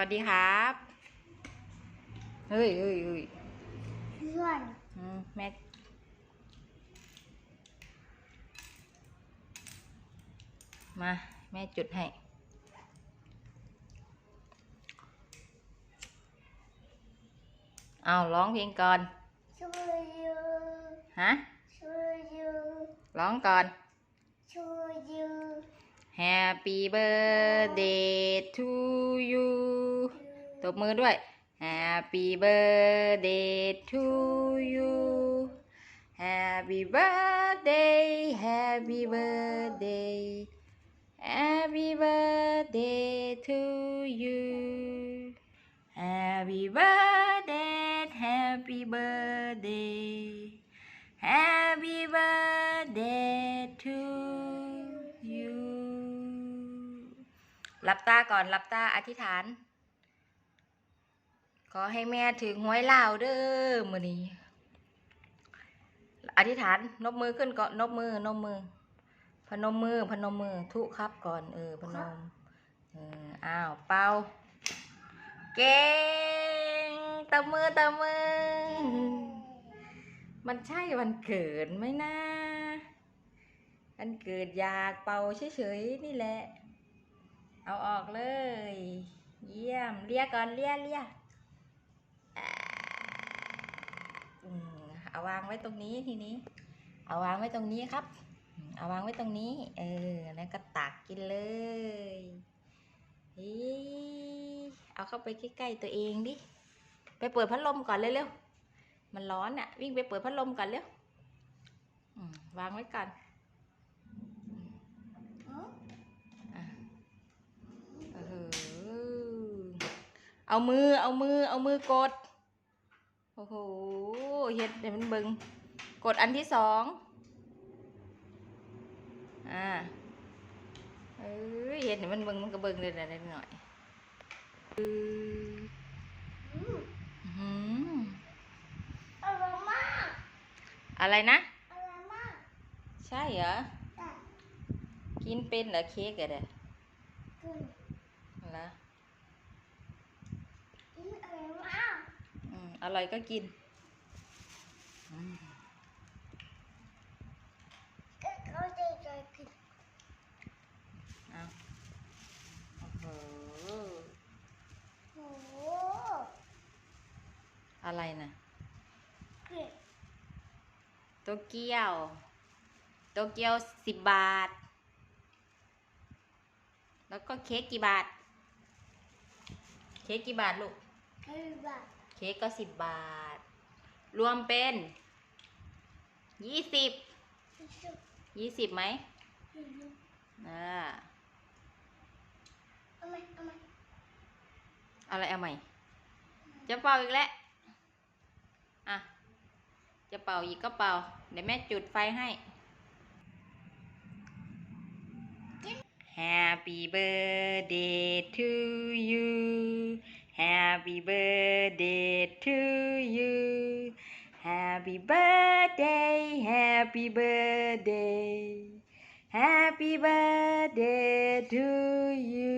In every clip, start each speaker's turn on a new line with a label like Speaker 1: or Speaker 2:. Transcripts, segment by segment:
Speaker 1: วัสดีครับ เฮ้ยเฮ้ยเฮ้ย
Speaker 2: เพื่อน
Speaker 1: อืมแม่มา แม่จุดให้ เอาร้องเพลงก่อน
Speaker 2: ช่วยยู
Speaker 1: ฮะ
Speaker 2: ช่วยยู
Speaker 1: ร้องก่อน
Speaker 2: ช่วยยู
Speaker 1: Happy birthday to you ตบมือด้วย Happy birthday to you Happy birthday Happy birthday Happy birthday to you Happy birthday Happy birthday Happy birthday หลับตาก่อนหลับตาอธิษฐาน ขอให้แม่ถึงหวยลาวเด้อมือนี้ อธิษฐานนบมือขึ้นก่อนนบมือนบมือ พนมมือพนมมือทุกครับก่อนเออพนมเอออ้าวเป่าเก่งตบมือตบมือ มันใช่วันเกิดไหมนะวันเกิดอยากเป่าเฉยๆนี่แหละ เอาออกเลย เยี่ยม เลียก่อน เลียเลียอ่าอืมเอาวางไว้ตรงนี้ทีนี้ เอาวางไว้ตรงนี้ครับ เอาวางไว้ตรงนี้ เออ แล้วก็ตักกินเลยเฮ้ยเอาเข้าไปใกล้ๆตัวเองดิ ไปเปิดพัดลมก่อนเร็วๆ มันร้อนอะ่ะ วิ่งไปเปิดพัดลมก่อนเร็ววางไว้ก่อนอะเออ เอามือ เอามือ เอามือกด โอ้โห เฮ็ดเดี๋ยวมันเบิงกดอันที่สอง อ่า เอ้ยเฮ็ดเดี๋ยวมันเบิงมันก็เบิงเลยนะนิดหน่อยอือ
Speaker 2: อืม
Speaker 1: อื้อหือ
Speaker 2: อร่อยมาก
Speaker 1: อะไรนะ
Speaker 2: อร่อยมาก
Speaker 1: ใช่เหรอ
Speaker 2: แต่
Speaker 1: กินเป็นเหรอเค้กอะเด้
Speaker 2: กิน
Speaker 1: เหรอ
Speaker 2: อืมอร่อยมาก
Speaker 1: อืมอร่อยก็กินอืม
Speaker 2: ก็เขาจะจะกิน
Speaker 1: เอาโอ้โห
Speaker 2: โอ้โห
Speaker 1: อะไรนะ
Speaker 2: กิน
Speaker 1: โตเกียว โตเกียวสิบบาท แล้วก็เค้กกี่บาท เค้กกี่บาทลูก
Speaker 2: กินแบบ
Speaker 1: เค้กก็สิบบาท รวมเป็นยี่สิบ
Speaker 2: ชุบ
Speaker 1: ยี่สิบไหม
Speaker 2: อืม
Speaker 1: อ่า
Speaker 2: เอาไหมเอาไหม
Speaker 1: อะไรเอาใหม่จะเป่าอีกแล้วอะจะเป่าอีกก็เป่า เดี๋ยวแม่จุดไฟให้ Happy birthday to you Happy birthday to you Happy birthday Happy birthday Happy birthday to you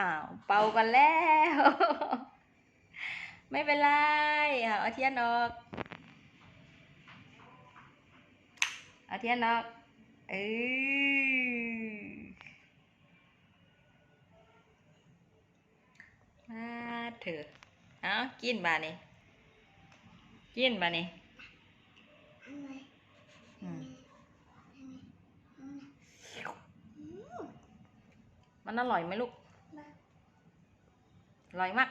Speaker 1: อ้าว เป่ากันแล้ว ไม่เป็นไรเอาเอาเทียนออกเอาเทียนออกเออมา เถอะเอากินบานี่กินบานี่
Speaker 2: เอาไหม
Speaker 1: อืม
Speaker 2: อืม
Speaker 1: มันอร่อยไหมลูก
Speaker 2: มา
Speaker 1: อร่อยมาก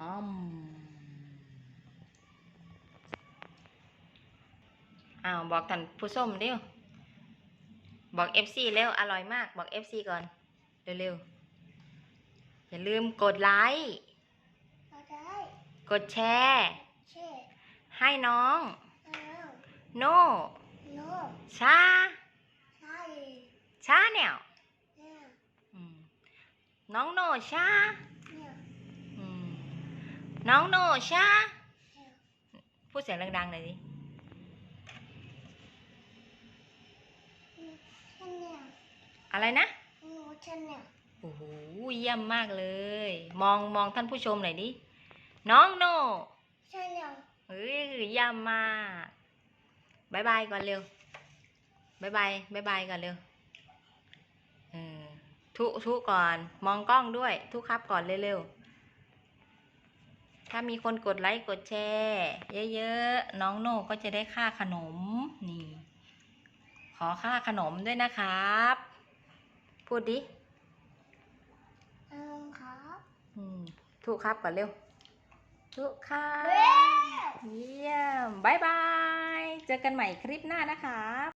Speaker 1: อืมอ้าวบอกท่านผู้ส้มเร็ว บอกเอฟซีเร็วอร่อยมาก บอกเอฟซีก่อน เร็วๆ อย่าลืมกดไลค์กดแชร์
Speaker 2: เช่
Speaker 1: ให้น้อง โน่
Speaker 2: โน่
Speaker 1: ชา
Speaker 2: ช่า
Speaker 1: แนว
Speaker 2: เนี่ย
Speaker 1: น้องโน่ชา
Speaker 2: น้
Speaker 1: องโน่ชาพูดเสียงดังๆหน่อยดิ อะไรนะ
Speaker 2: หนูชาแนล
Speaker 1: โอ้โหเยี่ยมมากเลย มองมองท่านผู้ชมหน่อยดิน้องโน่
Speaker 2: ชาแนล
Speaker 1: เฮ้ยเยี่ยมมากบายบายก่อนเร็วบายบายบายบายก่อนเร็วเออทุทุก่อน มองกล้องด้วย ทุครับก่อนเร็วๆถ้ามีคนกดไลค์กดแชร์ เยอะๆน้องโน่ก็จะได้ค่าขนมนี่ข อค่าขนมด้วยนะครับ พูดดิ
Speaker 2: อืมครับ
Speaker 1: อืมทุกครับก่อนเร็วทุกครั
Speaker 2: เว้
Speaker 1: บเยี่ยมบายบาย เจอกันใหม่คลิปหน้านะครับ